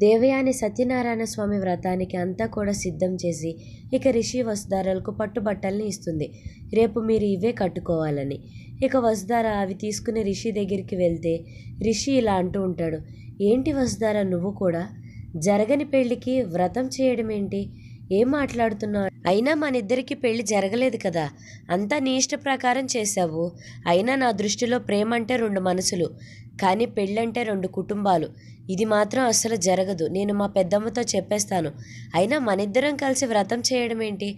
దేవయాని సత్యనారాయణ స్వామి వ్రతానికి అంతా కూడా సిద్ధం చేసి ఇక రిషి వసుధారాలకు పట్టుబట్టల్ని ఇస్తుంది. రేపు మీరు ఇవే కట్టుకోవాలని. ఇక వసుధార అవి తీసుకుని రిషి దగ్గరికి వెళ్తే రిషి ఇలా అంటూ ఉంటాడు ఏంటి వసుధార నువ్వు కూడా? జరగని పెళ్ళికి వ్రతం చేయడం ఏంటి ఏం మాట్లాడుతున్నావు? అయినా మన ఇద్దరికి పెళ్ళి జరగలేదు కదా. అంతా నీ ఇష్ట ప్రకారం చేశావు. అయినా నా దృష్టిలో ప్రేమ అంటే రెండు మనసులు. కానీ పెళ్ళంటే రెండు కుటుంబాలు. ఇది మాత్రం అస్సలు జరగదు. నేను మా పెద్దమ్మతో చెప్పేస్తాను. అయినా మనిద్దరం కలిసి వ్రతం చేయడం ఏంటి?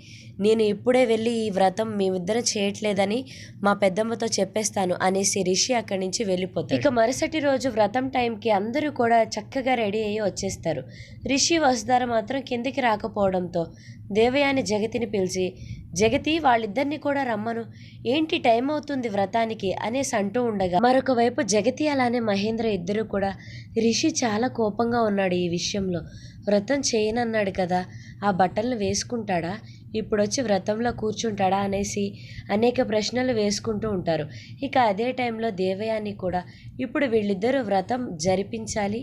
నేను ఇప్పుడే వెళ్ళి ఈ వ్రతం మేమిద్దరం చేయట్లేదని మా పెద్దమ్మతో చెప్పేస్తాను అనేసి రిషి అక్కడి నుంచి వెళ్ళిపోతాడు. ఇక మరుసటి రోజు వ్రతం టైంకి అందరూ కూడా చక్కగా రెడీ అయ్యి వచ్చేస్తారు. రిషి వసుధార మాత్రం కిందికి రాకపోవడంతో దేవయాని జగతిని పిలిచి జగతి వాళ్ళిద్దరిని కూడా రమ్మను. ఏంటి టైం అవుతుంది వ్రతానికి? అనేసి అంటూ ఉండగా మరొక వైపు జగతి అలానే మహేంద్ర ఇద్దరు కూడా రిషి చాలా కోపంగా ఉన్నాడు ఈ విషయంలో. వ్రతం చేయనన్నాడు కదా ఆ బట్టలను వేసుకుంటాడా? ఇప్పుడు వచ్చి వ్రతంలో కూర్చుంటాడా అనేసి అనేక ప్రశ్నలు వేసుకుంటూ ఉంటారు. ఇక అదే టైంలో దేవయాని కూడా ఇప్పుడు వీళ్ళిద్దరూ వ్రతం జరిపించాలి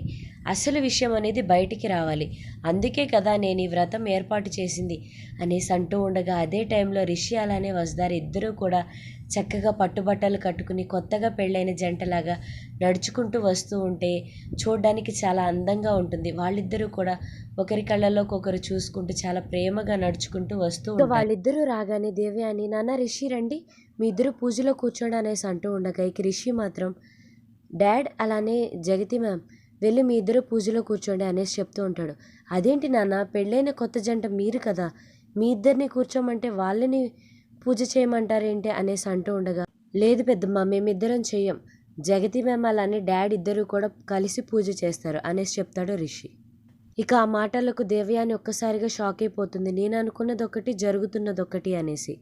అసలు విషయం అనేది బయటికి రావాలి. అందుకే కదా నేను ఈ వ్రతం ఏర్పాటు చేసింది అనేసి అంటూ ఉండగా అదే టైంలో రిషి అలానే వస్తారు ఇద్దరూ కూడా చక్కగా పట్టుబట్టలు కట్టుకుని కొత్తగా పెళ్ళైన జంటలాగా నడుచుకుంటూ వస్తూ ఉంటే చూడడానికి చాలా అందంగా ఉంటుంది వాళ్ళిద్దరూ కూడా ఒకరి కళ్ళలోకి ఒకరు చూసుకుంటూ చాలా ప్రేమగా నడుచుకుంటూ వస్తూ. వాళ్ళిద్దరూ రాగానే దేవయాని నాన్న రిషి రండి మీ ఇద్దరు పూజలో కూర్చోండి అనేసి అంటూ ఉండగా ఇక రిషి మాత్రం డాడ్ అలానే జగతి మ్యామ్ వెళ్ళి మీ ఇద్దరు పూజలో కూర్చోండి అనేసి చెప్తూ ఉంటాడు అదేంటి నాన్న పెళ్ళైన కొత్త జంట మీరు కదా మీ ఇద్దరిని కూర్చోమంటే వాళ్ళని పూజ చేయమంటారేంటి అనేసి అంటూ ఉండగా లేదు పెద్దమ్మ మేమిద్దరం చెయ్యం. జగతి మ్యామ్ అలానే డాడ్ ఇద్దరు కూడా కలిసి పూజ చేస్తారు అనేసి చెప్తాడు రిషి. ఇక ఆ మాటలకు దేవయాని ఒక్కసారిగా షాక్ అయిపోతుంది. నేను అనుకున్నది ఒకటి జరుగుతున్నది ఒకటి అనేసి.